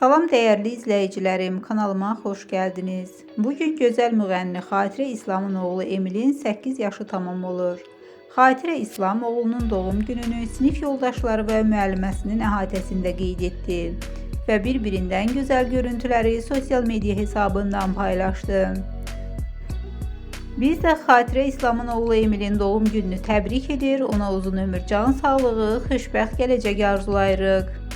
Salam değerli izleyicilerim, kanalıma hoş geldiniz. Bugün gözəl müğənni Xatirə İslamın oğlu Emilin 8 yaşı tamam olur. Xatirə İslam oğlunun doğum gününü sinif yoldaşları və müəlliməsinin əhatəsində qeyd etdi və bir-birindən gözəl görüntüləri sosial media hesabından paylaşdı. Biz də Xatirə İslamın oğlu Emilin doğum gününü təbrik edir, ona uzun ömür, can sağlığı, xoşbəxt gələcək arzulayırıq.